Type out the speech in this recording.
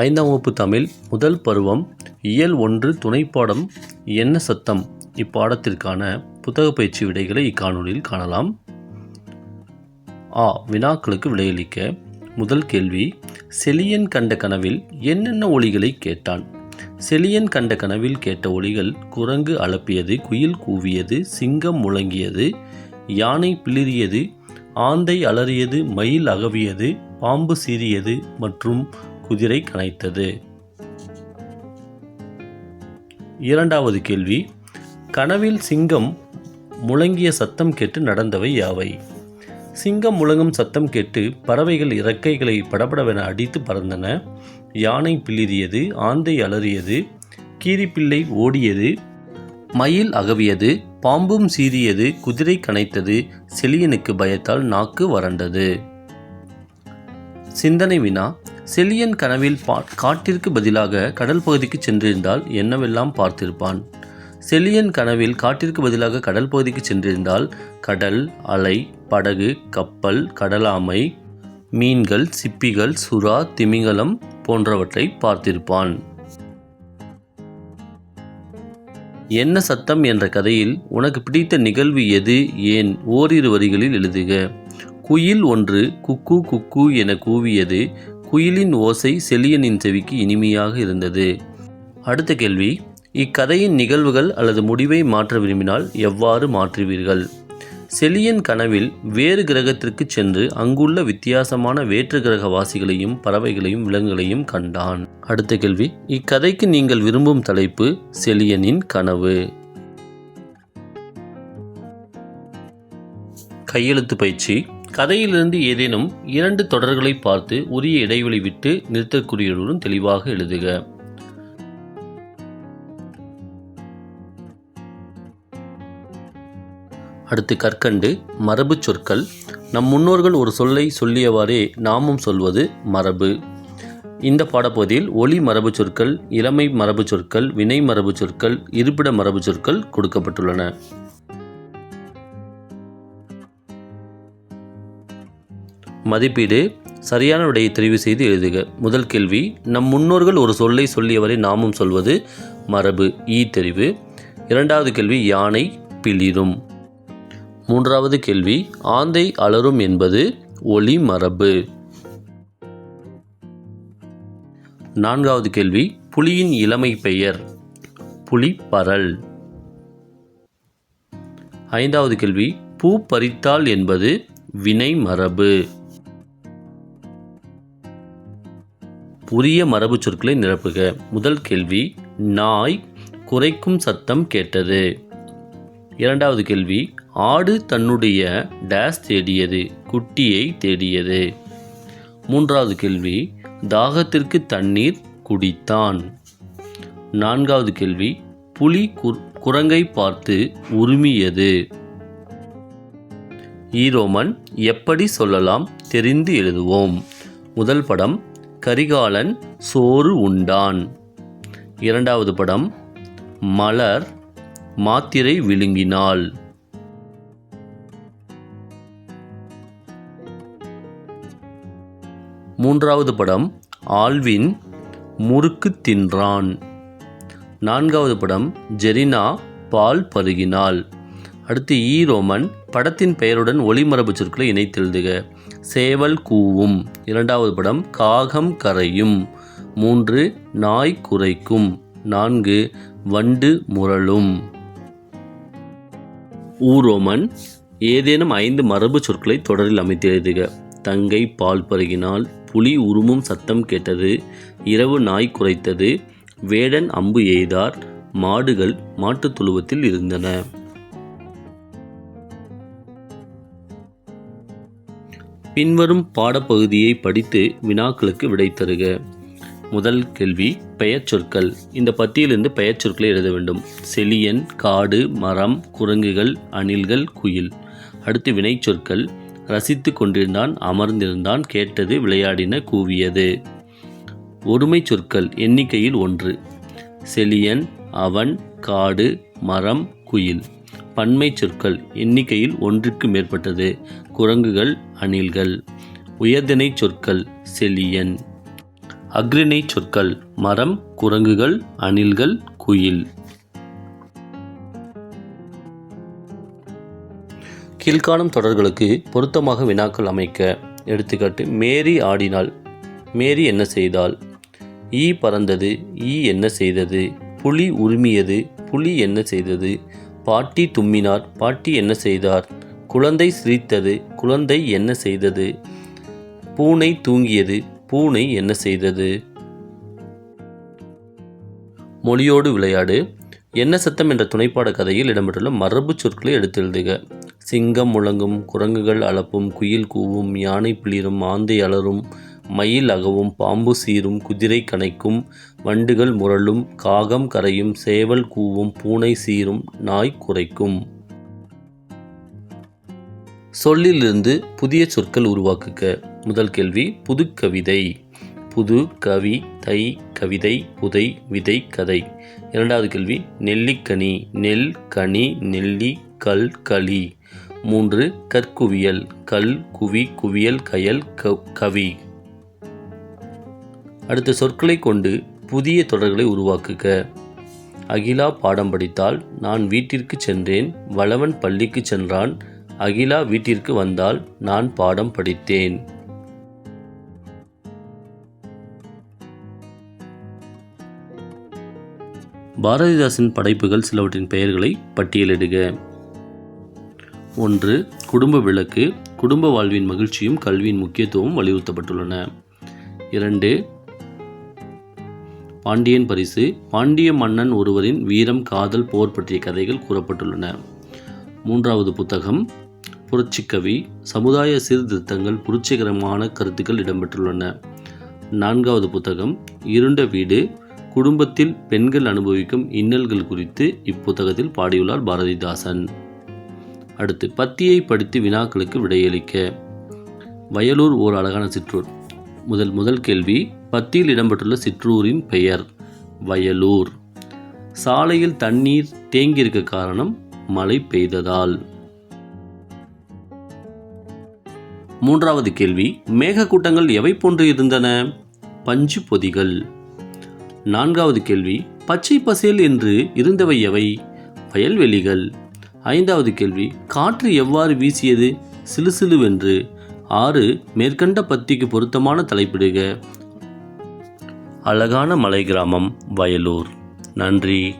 ஐந்தாம் வகுப்பு தமிழ் முதல் பருவம் இயல் ஒன்று துணைப்பாடம் என்ன சத்தம்? இப்பாடத்திற்கான புத்தக பயிற்சி விடைகளை இக்காணொலியில் காணலாம். ஆ வினாக்களுக்கு விடையளிக்க முதல் கேள்வி செலியன் கண்ட கனவில் என்னென்ன ஒளிகளை கேட்டான்? செலியன் கண்ட கனவில் கேட்ட ஒளிகள் குரங்கு அலப்பியது குயில் கூவியது சிங்கம் முழங்கியது யானை பிளிரியது ஆந்தை அலறியது மயில் அகவியது பாம்பு சீறியது மற்றும் குதிரை கனைத்தது இரண்டாவது கேள்வி கனவில் சிங்கம் முழங்கிய சத்தம் கேட்டு நடந்தவை யாவை? சிங்கம் முழங்கும் சத்தம் கேட்டு பறவைகள் இறக்கைகளை படபடவென அடித்து பறந்தன. யானை பிளிரியது ஆந்தை அலறியது கீரிப்பிள்ளை ஓடியது மயில் அகவியது பாம்பும் சீறியது குதிரை கனைத்தது செலியனுக்கு பயத்தால் நாக்கு வறண்டது. சிந்தனை வினா செலியன் கனவில் பா காட்டிற்கு பதிலாக கடல் பகுதிக்கு சென்றிருந்தால் என்னவெல்லாம் பார்த்திருப்பான்? செலியன் கனவில் காட்டிற்கு பதிலாக கடல் பகுதிக்கு சென்றிருந்தால் கடல் அலை படகு கப்பல் கடலாமை மீன்கள் சிப்பிகள் சுறா திமிங்கலம் போன்றவற்றை பார்த்திருப்பான். என்ன சத்தம் என்ற கதையில் உனக்கு பிடித்த நிகழ்வு எது? ஏன்? ஓரிரு வரிகளில் எழுதுக. குயில் ஒன்று குக்கு குக்கு என கூவியது. குயிலின் ஓசை செலியனின் செவிக்கு இனிமையாக இருந்தது. அடுத்த கேள்வி இக்கதையின் நிகழ்வுகள் அல்லது முடிவை மாற்ற விரும்பினால் எவ்வாறு மாற்றுவீர்கள்? செலியன் கனவில் வேறு கிரகத்திற்கு சென்று அங்குள்ள வித்தியாசமான வேற்று கிரகவாசிகளையும் பறவைகளையும் விலங்குகளையும் கண்டான். அடுத்த கேள்வி இக்கதைக்கு நீங்கள் விரும்பும் தலைப்பு செலியனின் கனவு. கையெழுத்து பயிற்சி கதையிலிருந்து ஏதேனும் இரண்டு தொடர்களை பார்த்து உரிய இடைவெளி விட்டு நிறுத்தற்குறியுடன் தெளிவாக எழுதுக. அடுத்து கற்கண்டு மரபு சொற்கள். நம் முன்னோர்கள் ஒரு சொல்லை சொல்லியவாறே நாமும் சொல்வது மரபு. இந்த பாடப்பகுதியில் ஒளி மரபு சொற்கள் இளமை மரபு சொற்கள் வினை மரபு சொற்கள் இருப்பிட மரபு சொற்கள் கொடுக்கப்பட்டுள்ளன. மதிப்பீடு சரியான விடையை தெரிவு செய்து எழுதுக. முதல் கேள்வி நம் முன்னோர்கள் ஒரு சொல்லை சொல்லியவரை நாமும் சொல்வது மரபு ஈ தெரிவு. இரண்டாவது கேள்வி யானை பிளிரும். மூன்றாவது கேள்வி ஆந்தை அலரும் என்பது ஒளி மரபு. நான்காவது கேள்வி புலியின் இளமை பெயர் புலிப்பரல் ஐந்தாவது கேள்வி பூ பறித்தால் என்பது வினை மரபு. உரிய மரபு சொற்களை நிரப்புக. முதல் கேள்வி நாய் குறைக்கும் சத்தம் கேட்டது. இரண்டாவது கேள்வி ஆடு தன்னுடைய டேஸ் தேடியது குட்டியை தேடியது. மூன்றாவது கேள்வி தாகத்திற்கு தண்ணீர் குடித்தான். நான்காவது கேள்வி புலி குரங்கை பார்த்து உருமியது. ஈரோமன் எப்படி சொல்லலாம் தெரிந்து எழுதுவோம். முதல் படம் கரிகாலன் சோறு உண்டான். இரண்டாவது படம் மலர் மாத்திரை விழுங்கினாள். மூன்றாவது படம் ஆல்வின் முறுக்கு தின்றான். நான்காவது படம் ஜெரினா பால் பருகினாள். அடுத்து ஈரோமன் படத்தின் பெயருடன் ஒளிமரபு சொற்களை இணைத்தெழுதுக சேவல் கூவும். இரண்டாவது படம் காகம் கரையும். மூன்று நாய் குறைக்கும் நான்கு வண்டு முரளும். ஊரோமன் ஏதேனும் ஐந்து மரபு சொற்களை தொடரில் அமைத்து எழுதுக. தங்கை பால் பருகினால் புலி உருமும் சத்தம் கேட்டது. இரவு நாய் குறைத்தது வேடன் அம்பு எய்தார். மாடுகள் மாட்டுத் தொழுவத்தில் இருந்தன. பின்வரும் பாடப்பகுதியை படித்து வினாக்களுக்கு விடை தருக. முதல் கேள்வி பெயர் சொற்கள் இந்த பத்தியிலிருந்து பெயர் சொற்களை எழுத வேண்டும். செலியன் காடு மரம் குரங்குகள் அணில்கள் குயில். அடுத்து வினைச்சொற்கள். ரசித்து கொண்டிருந்தான் அமர்ந்திருந்தான் கேட்டது விளையாடின கூவியது. ஒருமை சொற்கள் எண்ணிக்கையில் ஒன்று. செலியன் அவன் காடு மரம் குயில். பன்மை சொற்கள் எண்ணிக்கையில் ஒன்றுக்கு மேற்பட்டது. குரங்குகள் அணில்கள் உயர்திணை சொற்கள் செலியன் அக்ரிணை சொற்கள் மரம் குரங்குகள் அணில்கள் குயில். கீழ்காணும் தொடர்களுக்கு பொருத்தமாக வினாக்கள் அமைக்க எடுத்துக்காட்டு மேரி ஆடினாள் மேரி என்ன செய்தாள் ஈ பறந்தது ஈ என்ன செய்தது புலி உருமியது புலி என்ன செய்தது பாட்டி தும்மினார் பாட்டி என்ன செய்தார் குழந்தை சிரித்தது குழந்தை என்ன செய்தது? பூனை தூங்கியது பூனை என்ன செய்தது? மொழியோடு விளையாடு. என்ன சத்தம் என்ற துணைப்பாட கதையில் இடம்பெற்றுள்ள மரபு சொற்களை எடுத்து எழுதுக சிங்கம் முழங்கும் குரங்குகள் அளப்பும் குயில் கூவும் யானை பிளிரும் ஆந்தை அலறும் மயில் அகவும் பாம்பு சீரும் குதிரை கணைக்கும் வண்டுகள் முரளும் காகம் கரையும் சேவல் கூவும் பூனை சீரும் நாய் குறைக்கும் சொல்லிலிருந்து புதிய சொற்கள் உருவாக்குக. முதல் கேள்வி புதுக்கவிதை. புது கவி தை கவிதை புதை விதை கதை. இரண்டாவது கேள்வி நெல்லிக்கனி. நெல் கனி நெல்லி கல் களி. மூன்று கற்குவியல். கல் குவி குவியல் கயல் கவி. அடுத்த சொற்களை கொண்டு புதிய தொடர்களை உருவாக்குக. அகிலா பாடம் படித்தால் நான் வீட்டிற்கு சென்றேன் வளவன் பள்ளிக்கு சென்றான் அகிலா வீட்டிற்கு வந்தால் நான் பாடம் படித்தேன். பாரதிதாசன் படைப்புகள் சிலவற்றின் பெயர்களை பட்டியலிடுக. ஒன்று குடும்ப விளக்கு குடும்ப வாழ்வின் மகிழ்ச்சியும் கல்வியின் முக்கியத்துவமும் வலியுறுத்தப்பட்டுள்ளன. இரண்டு பாண்டியன் பரிசு பாண்டிய மன்னன் ஒருவரின் வீரம் காதல் போர் பற்றிய கதைகள் கூறப்பட்டுள்ளன. மூன்றாவது புத்தகம் புரட்சிக்கவி சமுதாய சீர்திருத்தங்கள் புரட்சிகரமான கருத்துக்கள் இடம்பெற்றுள்ளன. நான்காவது புத்தகம் இருண்ட வீடு குடும்பத்தில் பெண்கள் அனுபவிக்கும் இன்னல்கள் குறித்து இப்புத்தகத்தில் பாடியுள்ளார் பாரதிதாசன். அடுத்து பத்தியை படித்து வினாக்களுக்கு விடையளிக்க. வயலூர் ஓர் அழகான சிற்றூர். முதல் முதல் கேள்வி பத்தியில் இடம்பெற்றுள்ள சிற்றூரின் பெயர் வயலூர். சாலையில் தண்ணீர் தேங்கியிருக்க காரணம் மழை பெய்ததால். மூன்றாவது கேள்வி மேகக்கூட்டங்கள் எவை போன்று இருந்தன? பஞ்சு பொதிகள். நான்காவது கேள்வி பச்சை பசேல் என்று இருந்தவை எவை? வயல்வெளிகள். ஐந்தாவது கேள்வி காற்று எவ்வாறு வீசியது? சிலுசிலுவென்று ஆறு மேற்கண்ட பத்திக்கு பொருத்தமான தலைப்பிடுக. அழகான மலை கிராமம் வயலூர். நன்றி.